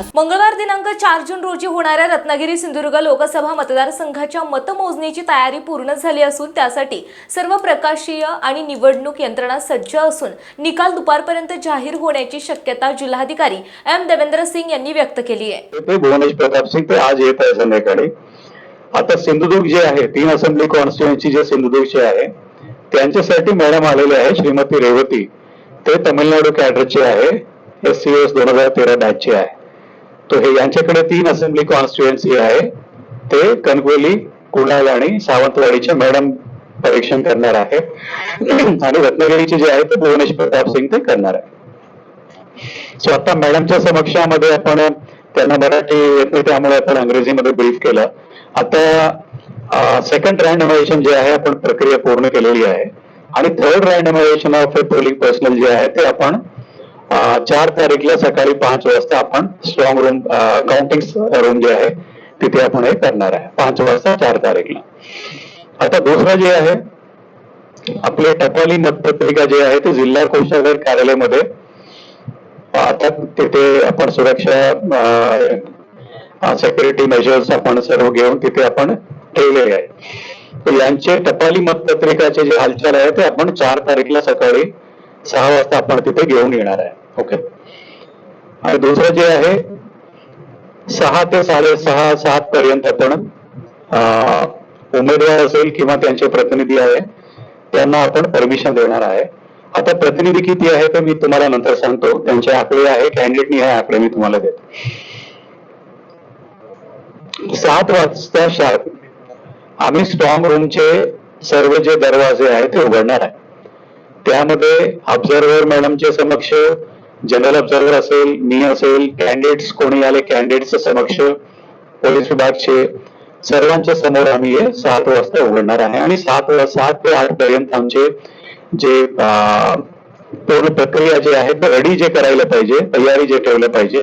विकास मंगळवार दिनांक चार जून रोजी होणाऱ्या रत्नागिरी सिंधुदुर्ग लोकसभा मतदारसंघाच्या मतमोजणीची तयारी पूर्ण झाली असून त्यासाठी सर्व प्रकाशीय आणि निवडणूक यंत्रणा सज्ज असून निकाल दुपारपर्यंत जाहीर होण्याची शक्यता जिल्हाधिकारी एम देवेंद्र सिंग यांनी व्यक्त केली आहे. ते भुवनेश प्रताप सिंग ते आज येत आहे संध्याकाळी. आता सिंधुदुर्ग जे आहे तीन असेंब्ली कॉन्स्टिट्युएन्सी जे सिंधुदुर्गचे आहे त्यांच्यासाठी मॅडम आलेले आहे श्रीमती रेवती. ते तमिळनाडू कॅडरचे आहे एस सी एस दोन हजार तेरा बॅचचे आहे. तो हे यांच्याकडे तीन असेंब्ली कॉन्स्टिट्युएन्सी आहे. ते कणकवली कुणाल आणि सावंतवाडीचे मॅडम परीक्षण करणार आहे आणि रत्नागिरीचे जे आहे ते भुवनेश प्रताप सिंग ते करणार आहे सो आता मॅडमच्या समक्षामध्ये आपण त्यांना मराठी येत नाही त्यामुळे आपण अंग्रेजीमध्ये ब्रीफ केलं. आता सेकंड रँडमायझेशन जे आहे आपण प्रक्रिया पूर्ण केलेली आहे. आणि third randomization of a polling personnel जे आहे ते आपण चार तारीखला सकाळी पाच वाजता आपण स्ट्रॉंग रूम काउंटिंग रूम जे आहे तिथे आपण हे करणार आहे. पाच वाजता चार तारीखला. आता दुसरं जे आहे आपले टपाली मतपत्रिका जे आहे ते जिल्हा कोषागार कार्यालयामध्ये आता तिथे आपण सुरक्षा सेक्युरिटी मेजर्स आपण सर्व घेऊन तिथे आपण ठेवलेले आहे. तर यांचे टपाली मतपत्रिकाचे जे हालचाल आहे ते आपण चार तारीखला सकाळी सहा वाजता आपण तिथे घेऊन येणार आहे. ओके. आणि दुसरं जे आहे सहा ते साडेसहा सात पर्यंत आपण उमेदवार असेल किंवा त्यांचे प्रतिनिधी आहे त्यांना आपण परमिशन देणार आहे. आता प्रतिनिधी किती आहे ते मी तुम्हाला नंतर सांगतो. त्यांचे आकडे आहे कॅन्डिडेटनी हे आकडे मी तुम्हाला देतो. सात वाजता शार्प आम्ही स्ट्रॉंग रूमचे सर्व जे दरवाजे आहेत ते उघडणार आहे. त्यामध्ये ऑब्झर्वर मॅडमच्या समक्ष जनरल ऑब्झर्वर असेल मी असेल कॅन्डिडेट्स कोणी आले कॅन्डिडेटचे समक्ष पोलीस विभागचे सर्वांच्या समोर आम्ही हे सात वाजता उघडणार आहे. आणि सात सात ते आठ पर्यंत आमचे जे पूर्ण प्रक्रिया जे आहे रेडी जे करायला पाहिजे तयारी जे ठेवलं पाहिजे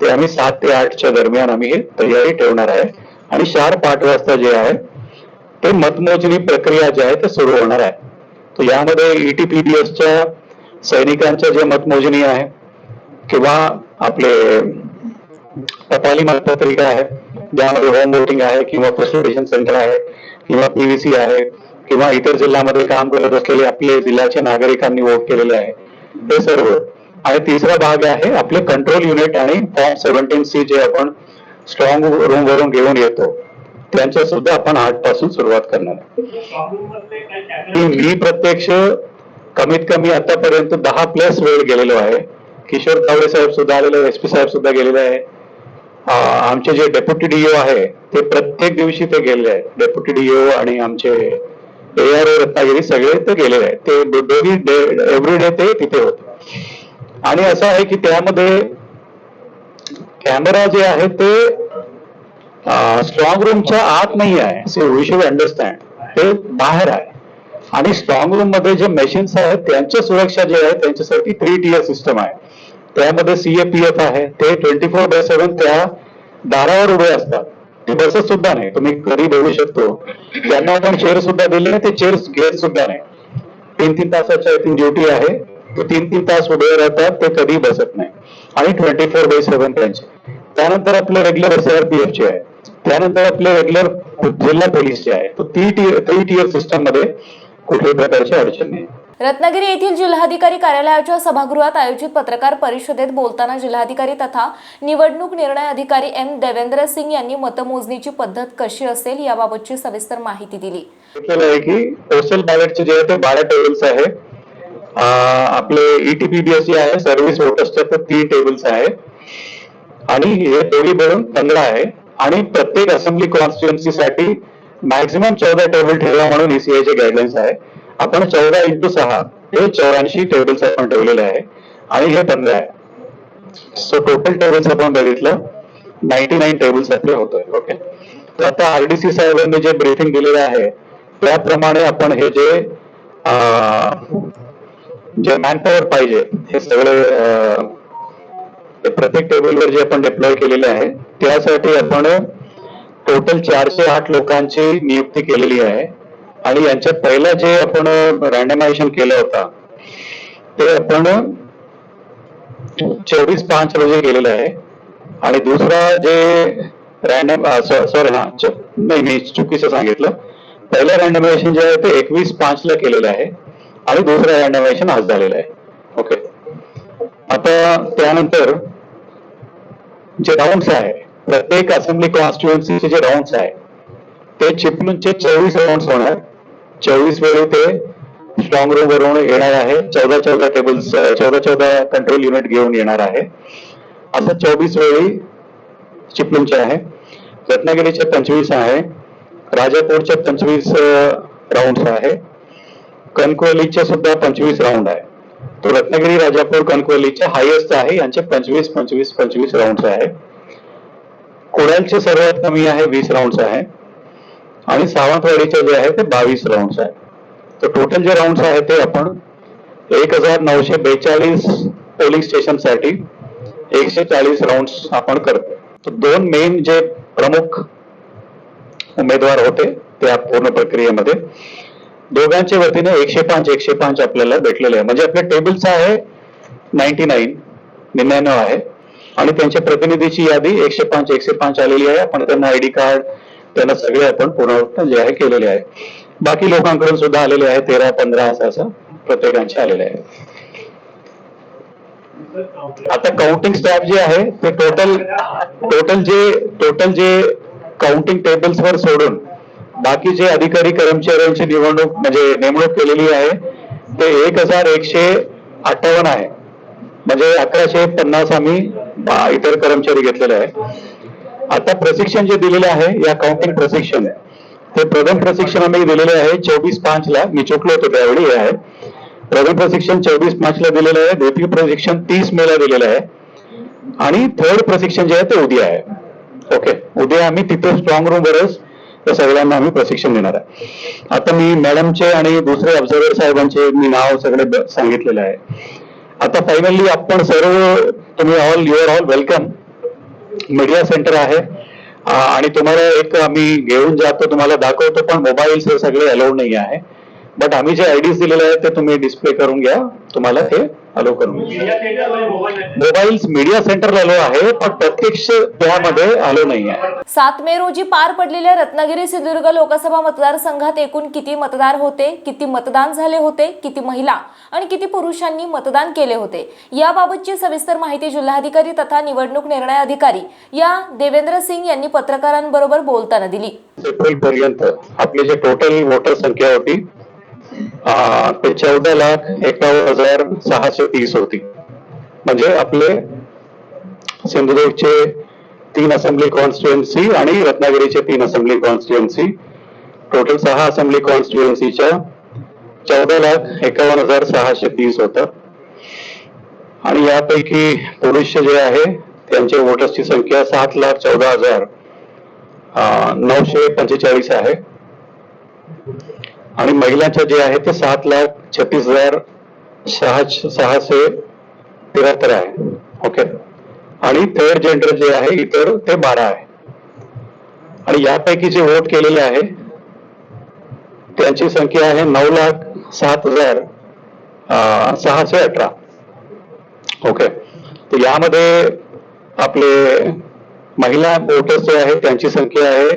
ते आम्ही सात ते आठच्या दरम्यान आम्ही हे तयारी ठेवणार आहे. आणि शार्प आठ वाजता जे आहे ते मतमोजणी प्रक्रिया जी आहे ते सुरू होणार आहे. तर यामध्ये ईटीपीडीएसच्या सैनिकांच्या जे मतमोजणी आहे किंवा आपले टपाली मतपत्रिका आहे ज्यामध्ये होम वोटिंग आहे किंवा प्रेसिडेशन सेंटर आहे किंवा पीव्हीसी आहे किंवा इतर जिल्ह्यामध्ये काम करत असलेले आपले जिल्ह्याच्या नागरिकांनी वोट केलेले आहे. हे सर्व आणि तिसरा भाग आहे आपले कंट्रोल युनिट आणि फॉर्म सेव्हन्टीन सी जे आपण स्ट्रॉंग रूम वरून घेऊन येतो त्यांच्या सुद्धा आपण आठपासून सुरुवात करणार मी प्रत्यक्ष कमीत कमी आतापर्यंत दहा प्लस वेळ गेलेलो आहे. किशोर तावडे साहेब सुद्धा आलेले एस पी साहेब सुद्धा गेलेले आहे आमचे जे डेप्युटी डीओ आहे ते प्रत्येक दिवशी ते गेलेले आहेत. डेप्युटी डीओ आणि आमचे एआर रत्नागिरी सगळे ते गेलेले आहेत. ते दो- दोघी एव्हरी डे ते तिथे होते. आणि असं आहे की त्यामध्ये कॅमेरा जे आहे ते स्ट्रॉंग रूमच्या आत नाही आहे. से वी शुड अंडरस्टँड ते बाहेर आहे. आणि स्ट्रॉंग रूममध्ये जे मशीन्स आहेत त्यांच्या सुरक्षा जे आहे त्यांच्यासाठी थ्री टीयर सिस्टम आहे. त्यामध्ये सीएपीएफ आहे ते ट्वेंटी फोर बाय सेव्हन त्या दारावर उभे असतात. ते बसत सुद्धा नाही. तुम्ही कधी बघू शकतो. त्यांना आपण चेअर सुद्धा दिले ते चेअर घेत सुद्धा नाही. तीन तीन तासाच्या ती ड्युटी आहे. ते तीन तीन तास उभे राहतात ते कधी बसत नाही. आणि ट्वेंटी फोर बाय सेव्हन त्यांचे. त्यानंतर आपले रेग्युलर एसआरपीएफ चे आहे. त्यानंतर आपले रेग्युलर जिल्हा पोलीसचे आहे. तो ती टीयर थ्री टीयर सिस्टममध्ये कुठल्याही प्रकारची अडचण नाही. रत्नागिरी येथील जिल्हाधिकारी कार्यालयाच्या सभागृहात आयोजित पत्रकार परिषदेत बोलताना जिल्हाधिकारी तथा निवडणूक निर्णय अधिकारी एम देवेंद्र सिंग यांनी मतमोजणीची पद्धत कशी असेल याबाबतची सविस्तर माहिती दिली. सांगितलेलं आहे की पोस्टल बॅलेटचे जे आहे ते बारा टेबल्स आहे. आपले E ईटीपीबीएस आहे सर्व्हिस वोटर्सचे तर तीन टेबल्स आहे. आणि हे दोन्ही मिळून पंधरा आहे. आणि प्रत्येक असेंब्ली कॉन्स्टिट्युएन्सी साठी मॅक्झिमम चौदा टेबल ठेवा म्हणून ईसीआयचे गाईडलाईन्स आहे. आपण चौदा इंटू सहा हे चौऱ्याऐंशी टेबल्स आपण ठेवलेले आहे. आणि हे पंधरा आहे. सो टोटल टेबल्स आपण बघितलं नाईन्टी नाईन टेबल्स आपले होतोय. ओके तर आता आरडीसी साहेबांनी जे ब्रीफिंग दिलेलं आहे त्याप्रमाणे आपण हे जे जे मॅनपॉवर पाहिजे हे सगळे प्रत्येक टेबलवर जे आपण डिप्लॉय केलेले आहे त्यासाठी आपण टोटल चारशे आठ लोकांची नियुक्ती केलेली आहे. आणि यांच्यात पहिलं जे आपण रँडमायझेशन केलं होता ते आपण चोवीस पाच रोजी केलेलं आहे. आणि दुसरा जे रॅन्डम सॉरी हा नाही मी चुकीचं सांगितलं. पहिलं रॅन्डमायझेशन जे आहे ते एकवीस पाच ला केलेलं आहे. आणि दुसरं रॅन्डमायझेशन आज झालेलं आहे. ओके आता त्यानंतर जे राऊंड्स आहे प्रत्येक असेंब्ली कॉन्स्टिट्युएन्सीचे जे राऊंड्स आहे ते चिपळूणचे चोवीस राऊंड्स होणार. चोवीस वेळी ते स्ट्रॉंग रूम वरून येणार आहे. चौदा चौदा टेबल्स चौदा चौदा कंट्रोल युनिट घेऊन येणार आहे. असं चोवीस वेळी चिपळूणचे आहे. रत्नागिरीचे पंचवीस आहे. राजापूरचे पंचवीस राऊंड आहे. कणकवलीचे सुद्धा पंचवीस राऊंड आहे. तो रत्नागिरी राजापूर कणकवलीचे हायेस्ट आहे. यांचे पंचवीस पंचवीस पंचवीस राऊंड आहे. कोड्यांचे सर्वात कमी आहे वीस राऊंड आहे. आणि सावंतवाडीचे जे आहे ते बावीस राऊंड आहे. तर टोटल जे राऊंड आहे ते आपण एक हजार नऊशे बेचाळीस पोलिंग स्टेशनसाठी एकशे चाळीस राऊंड आपण करतो तर दोन मेन जे प्रमुख उमेदवार होते त्या पूर्ण प्रक्रियेमध्ये. दोघांच्या वतीने एकशे पाच एकशे पाच आपल्याला भेटलेले आहे. म्हणजे आपल्या टेबलचं आहे नाईन्टी नाईन निन्याण्णव आहे. आणि त्यांच्या प्रतिनिधीची यादी एकशे पाच एकशे पाच आलेली आहे. आपण त्यांना आयडी कार्ड त्यांना सगळे आपण पुनरावृत्त जे आहे केलेले आहे. बाकी लोकांकडून सुद्धा आलेले आहे तेरा पंधरा असं असं प्रत्येकांचे आलेले आहे. आता काउंटिंग स्टॅफ जे आहे ते टोटल टोटल जे टोटल जे काउंटिंग टेबल्स वर सोडून बाकी जे अधिकारी कर्मचाऱ्यांची निवडणूक म्हणजे नेमणूक केलेली आहे ते एक हजार एकशे अठ्ठावन्न आहे. म्हणजे अकराशे पन्नास आम्ही इतर कर्मचारी घेतलेले आहे आता प्रशिक्षण जे दिलेले आहे या अकाउंटिंग प्रशिक्षण ते प्रथम प्रशिक्षण आम्ही दिलेले आहे चोवीस पाच ला. मी चुकलो होतो त्यावेळी हे आहे. प्रथम प्रशिक्षण चोवीस पाच ला दिलेलं आहे. द्वितीय प्रशिक्षण तीस मे ला दिलेलं आहे. आणि थर्ड प्रशिक्षण जे आहे ते उद्या आहे. ओके उद्या आम्ही तिथे स्ट्रॉंग रूम वरच त्या सगळ्यांना आम्ही प्रशिक्षण देणार आहे. आता मी मॅडमचे आणि दुसरे ऑब्झर्वर साहेबांचे मी नाव सगळे सांगितलेलं सांगितलेले आहे. आता फायनली आपण सर्व तुम्ही all your all welcome media centre आहे. आणि तुम्हाला एक आम्ही घेऊन जातो तुम्हाला दाखवतो पण मोबाईल्स हे सगळे अलाउड नाही आहे. बट आम्ही जे आयडीज दिलेले आहेत ते तुम्ही डिस्प्ले करून घ्या. तुम्हाला ते अलाउ करून घ्या मोबाईल्स मीडिया सेंटरला अलो आहे पण प्रत्यक्ष त्यामध्ये आलो नाही आहे. सात मे रोजी पार पडलेल्या रत्नागिरी सिंधुदुर्ग लोकसभा मतदारसंघात एकूण किती मतदार होते किती मतदान झाले होते किती महिला आणि किती पुरुषांनी मतदान केले होते? याबाबतची सविस्तर माहिती जिल्हाधिकारी तथा निवडणूक निर्णय अधिकारी या देवेंद्र सिंग यांनी पत्रकारांबरोबर बोलताना दिली. एप्रिल पर्यंत आपली जे टोटल वोटर संख्या होती ते चौदा लाख एकावन्न हजार सहाशे तीस होती. म्हणजे आपले सिंधुदुर्गचे तीन असेंब्ली कॉन्स्टिट्युएन्सी आणि रत्नागिरीचे तीन असेंब्ली कॉन्स्टिट्युएन्सी टोटल सहा असेंब्ली कॉन्स्टिट्युएन्सीच्या चौदा लाख एकावन्न हजार सहाशे तीस होतं. आणि यापैकी पुरुष जे आहे त्यांचे वोटर्सची संख्या सात लाख चौदा हजार नऊशे पंचेचाळीस आहे. आणि महिलांचे जे आहे ते सात लाख छत्तीस हजार सहा सहाशे त्र्याहत्तर आहे. ओके आणि थर्ड जेंडर जे आहे इतर ते बारा आहे. आणि यापैकी जे वोट केलेले आहे त्यांची संख्या आहे नऊ लाख सात हजार सहाशे अठरा. ओके तर यामध्ये आपले महिला वोटर्स जे आहे त्यांची संख्या आहे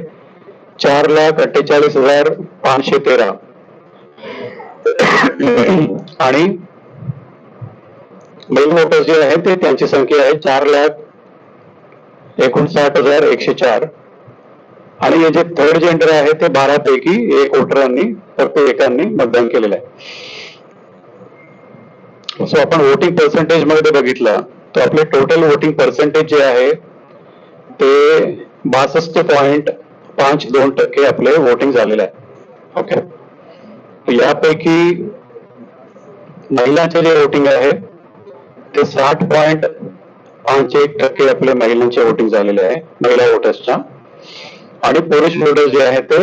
चार लाख अठ्ठेचाळीस हजार पाचशे तेरा. आणि मेल वोटर्स जे आहेत ते त्यांची संख्या आहे चार लाख एकोणसाठ हजार एकशे चार. आणि हे जे थर्ड जेंडर आहे ते बारा पैकी एक वोटरांनी फक्त एकांनी मतदान केलेलं आहे. सो आपण वोटिंग पर्सेंटेजमध्ये बघितलं तर आपले टोटल वोटिंग पर्सेंटेज जे आहे ते बासष्ट पॉइंट पाच दोन टक्के आपले वोटिंग झालेलं आहे. ओके यापैकी महिलांचे जे वोटिंग आहे ते साठ पॉईंट पाच एक टक्के आपले महिलांचे वोटिंग झालेले आहे महिला वोटर्सच्या आणि पुरुष वोटर्स जे आहे ते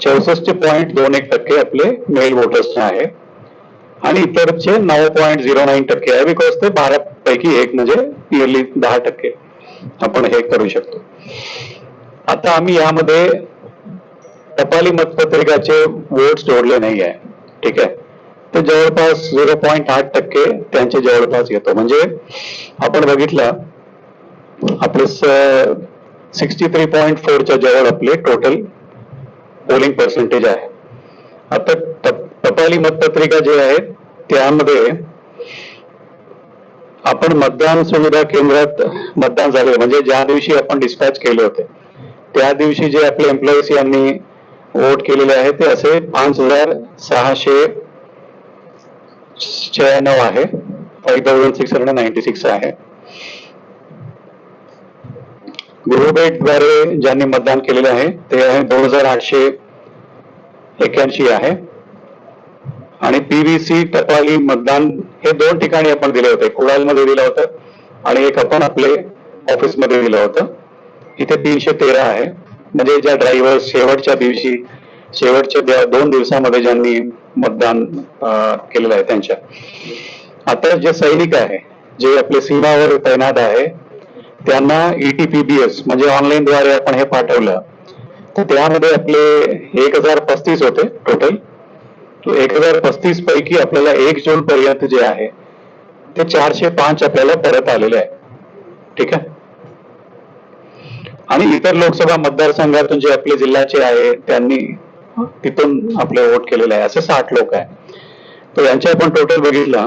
चौसष्ट पॉईंट दोन एक टक्के आपले मेल वोटर्सचे आहे. आणि इतरचे नऊ पॉईंट झिरो नाईन टक्के आहे बिकॉज ते बारा पैकी एक म्हणजे नियरली दहा टक्के. आपण हे करू शकतो. आता आम्ही यामध्ये टपाली मतपत्रिकाचे वोट जोडले नाही आहे ठीक आहे? ते जवळपास झिरो पॉईंट आठ टक्के त्यांचे जवळपास घेतो म्हणजे आपण बघितलं आपले सिक्स्टी थ्री पॉईंट फोरच्या जवळ आपले टोटल पोलिंग पर्सेंटेज आहे. आता टपाली मतपत्रिका जे आहेत त्यामध्ये आपण मतदान सुविधा केंद्रात मतदान झाले. म्हणजे ज्या दिवशी आपण डिस्पॅच केले होते त्या दिवशी जे आपले एम्प्लॉईज यांनी वोट केलेले आहे ते असे पाच हजार सहाशे शहाण्णव आहे. Five thousand six hundred ninety six आहे. द्वारे ज्यांनी मतदान केलेले आहे ते आहे दोन हजार आठशे एक्याऐंशी आहे. आणि पीव्हीसी टपाली मतदान हे दोन ठिकाणी आपण दिले होते. कुडालमध्ये दिलं होतं आणि एक आपण आपले ऑफिसमध्ये दिलं होतं. इथे तीनशे तेरा आहे. म्हणजे ज्या ड्रायव्हर शेवटच्या दिवशी शेवटच्या दोन दिवसामध्ये ज्यांनी मतदान केलेलं आहे त्यांच्या. आता जे सैनिक आहे जे आपले सीमावर तैनात आहे त्यांना ईटीपीबीएस म्हणजे ऑनलाईन द्वारे आपण हे पाठवलं. तर त्यामध्ये आपले एक हजार पस्तीस होते टोटल एक हजार पस्तीस पैकी आपल्याला एक जून पर्यंत जे आहे ते चारशे पाच आपल्याला परत आलेले आहे. ठीक आहे? आणि इतर लोकसभा मतदारसंघातून जे आपले जिल्ह्याचे आहे त्यांनी तिथून आपले वोट केलेले आहे. असे साठ लोक आहे तर यांचे आपण टोटल बघितला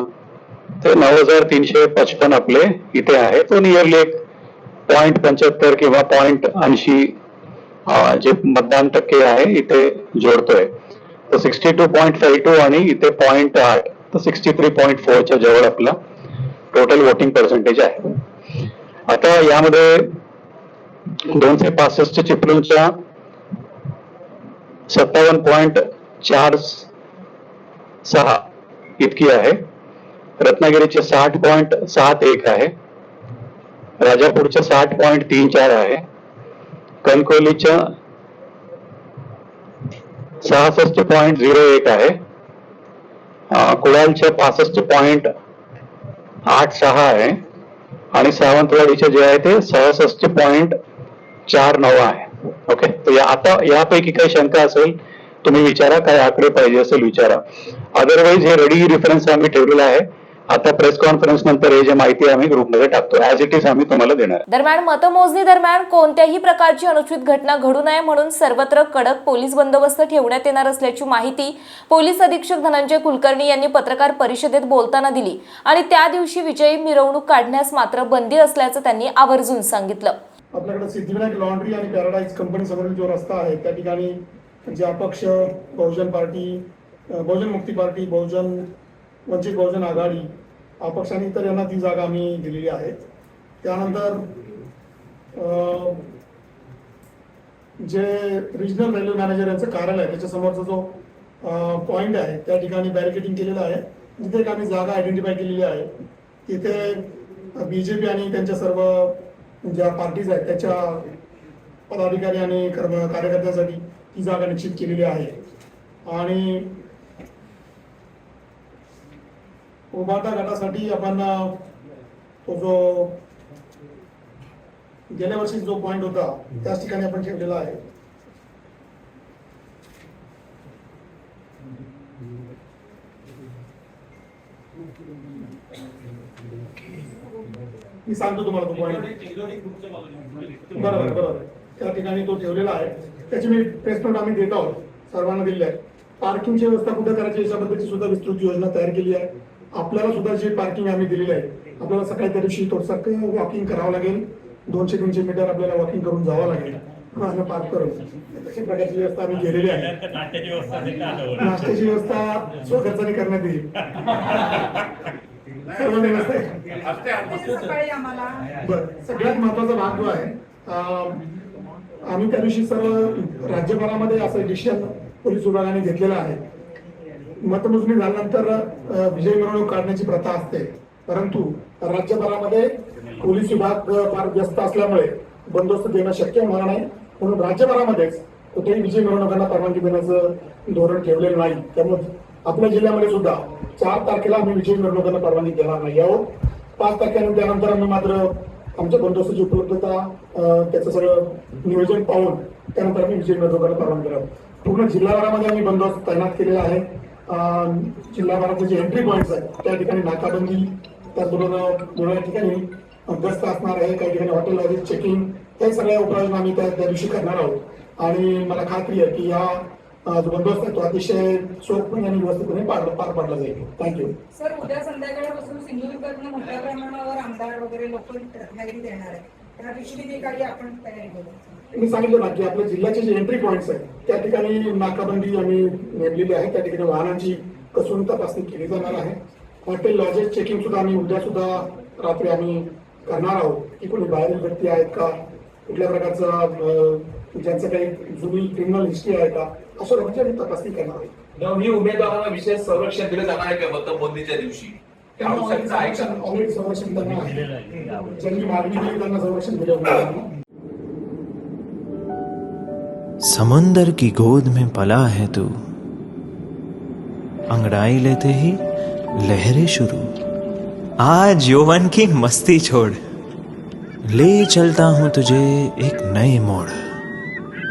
तर नऊ हजार तीनशे पचपन आपले इथे आहे तो नियरली एक पॉईंट पंच्याहत्तर किंवा पॉईंट ऐंशी जे मतदान टक्के आहे इथे जोडतोय. तर sixty two point five two आणि इथे पॉईंट आठ तर सिक्स्टी थ्री पॉईंट फोरच्या जवळ आपला टोटल वोटिंग पर्सेंटेज आहे. आता यामध्ये दोनशे पासष्ट चिपळूणच्या सत्तावन्न पॉईंट चार सहा इतकी आहे. रत्नागिरीचे साठ पॉईंट सात एक आहे. राजापूरच्या साठ पॉईंट तीन चार आहे. कणकोलीच्या सहासष्ट पॉईंट झिरो एक आहे. कुडालच्या पासष्ट पॉईंट आठ सहा आहे. आणि सावंतवाडीचे जे आहे ते सहासष्ट पॉईंट चार नऊ आहे. ओके तर या आता यापैकी काही शंका असेल तुम्ही विचारा काय आकडे पाहिजे असेल विचारा. अदरवाईज हे रेडी रेफरन्स आम्ही ठेवलेला आहे. आता प्रेस कॉन्फरन्स नंतर हे जे माहिती आम्ही ग्रुपमध्ये टाकतो. ऍज इट इज आम्ही तुम्हाला देणार. दरम्यान मतमोजणी दरम्यान कोणत्याही प्रकारची अनुचित घटना घडू नये म्हणून सर्वत्र कडक पोलीस बंदोबस्त ठेवण्यात येणार असल्याची माहिती पोलीस अधीक्षक धनंजय कुलकर्णी यांनी पत्रकार परिषदेत बोलताना दिली. आणि त्या दिवशी विजयी मिरवणूक काढण्यास मात्र बंदी असल्याचं त्यांनी आवर्जून सांगितलं. आपल्याकडे सिद्धिविनायक लॉन्ड्री आणि पॅराडाईज कंपनी समोरील जो रस्ता आहे त्या ठिकाणी जे अपक्ष बहुजन पार्टी बहुजन मुक्ती पार्टी बहुजन वंचित बहुजन आघाडी अपक्ष आणि इतर यांना ती जागा आम्ही दिलेली आहे. त्यानंतर जे रिजनल रेल्वे मॅनेजर यांचं कार्यालय आहे त्याच्यासमोरचा जो पॉईंट आहे त्या ठिकाणी बॅरिकेडिंग केलेलं आहे. तिथे एक आम्ही जागा आयडेंटिफाय केलेली आहे तिथे बी जे पी आणि त्यांच्या सर्व ज्या पार्टीज आहेत त्याच्या पदाधिकारी आणि कर्म कार्यकर्त्यांसाठी ती जागा निश्चित केलेली आहे. आणि उभाटा गटासाठी आपण तो जो गेल्या वर्षी जो पॉइंट होता त्याच ठिकाणी आपण ठेवलेला आहे. मी सांगतो तुम्हाला तो बरोबर बरोबर. त्या ठिकाणी तो ठेवलेला आहे. त्याची मी प्रेस नोट आम्ही देत आहोत. सर्वांना दिली आहे. पार्किंगची व्यवस्था कुठे करायची याच्याबद्दलची सुद्धा विस्तृत योजना तयार केली आहे. आपल्याला सुद्धा जी पार्किंग आम्ही दिलेली आहे आपल्याला सकाळी त्या दिवशी थोडंसं वॉकिंग करावं लागेल. दोनशे तीनशे मीटर आपल्याला वॉकिंग करून जावं लागेल. असं पार्क करून तशी प्रकारची व्यवस्था आम्ही केलेली आहे. नाट्याची व्यवस्था देखील आल्यावर. नाश्त्याची व्यवस्था स्वखर्चाने करण्यात येईल. सर्व व्यवस्था आहे बर सगळ्यात महत्त्वाचा भाग जो आहे आम्ही त्या दिवशी सर्व राज्यभरामध्ये असं डिसिशन पोलीस विभागाने घेतलेलं आहे. मतमोजणी झाल्यानंतर विजय मिरवणूक काढण्याची प्रथा असते. परंतु राज्यभरामध्ये पोलीस विभाग फार व्यस्त असल्यामुळे बंदोबस्त देणं शक्य होणार नाही. म्हणून राज्यभरामध्येच कुठेही विजय मिरवणुकांना परवानगी देण्याचं धोरण ठेवलेलं नाही. त्यामुळे आपल्या जिल्ह्यामध्ये सुद्धा चार तारखेला आम्ही विजय मिरवणुकांना परवानगी देणार नाही आहोत. पाच तारखेला त्यानंतर आम्ही मात्र आमच्या बंदोबस्ताची उपलब्धता त्याचं सगळं नियोजन पाहून त्यानंतर आम्ही विजय मिरवणुकांना परवानगी देणार पूर्ण जिल्हाभरामध्ये आम्ही बंदोबस्त तैनात केलेला आहे. जिल्हाभराचे जे एंट्री पॉईंट्स आहेत त्या ठिकाणी नाकाबंदी त्याचबरोबर दोन ठिकाणी गस्त असणार आहे. काही ठिकाणी हॉटेल वगैरे चेकिंग हे सगळ्या उपाययोजना आम्ही त्या त्या दिवशी करणार आहोत. आणि मला खात्री आहे की या बंदोबस्त आहे तो अतिशय चोखपणे आणि व्यवस्थितपणे पार पार पाडला जाईल. थँक्यू सर उद्या संध्याकाळपासून सिंधुदुर्गातून मोठ्या प्रमाणावर आमदार वगैरे लोक आहे मी सांगितलं ना की आपल्या जिल्ह्याचे जे एंट्री पॉईंट्स आहेत त्या ठिकाणी नाकाबंदी आम्ही नेमलेली आहे. त्या ठिकाणी वाहनांची कसून तपासणी केली जाणार आहे. हॉटेल लॉजेस चेकिंग सुद्धा आम्ही उद्या सुद्धा रात्री आम्ही करणार आहोत. की कोणी बाहेरील व्यक्ती आहेत का? कुठल्या प्रकारचं ज्यांचं काही जुनी क्रिमिनल हिस्ट्री आहे का? अशा तपासणी करणार नवनी उमेदवारांना विशेष संरक्षण दिलं जाणार आहे का मतमोजणीच्या दिवशी? त्या आवश्यकता आहे का ऑलरेडी संरक्षण त्यांना ज्यांनी मागणी केली त्यांना संरक्षण दिलं होतं समुंदर की गोद में पला है तू। अंगड़ाई लेते ही लहरें शुरू। आज यौवन की मस्ती छोड़। ले चलता हूँ तुझे एक नए मोड़।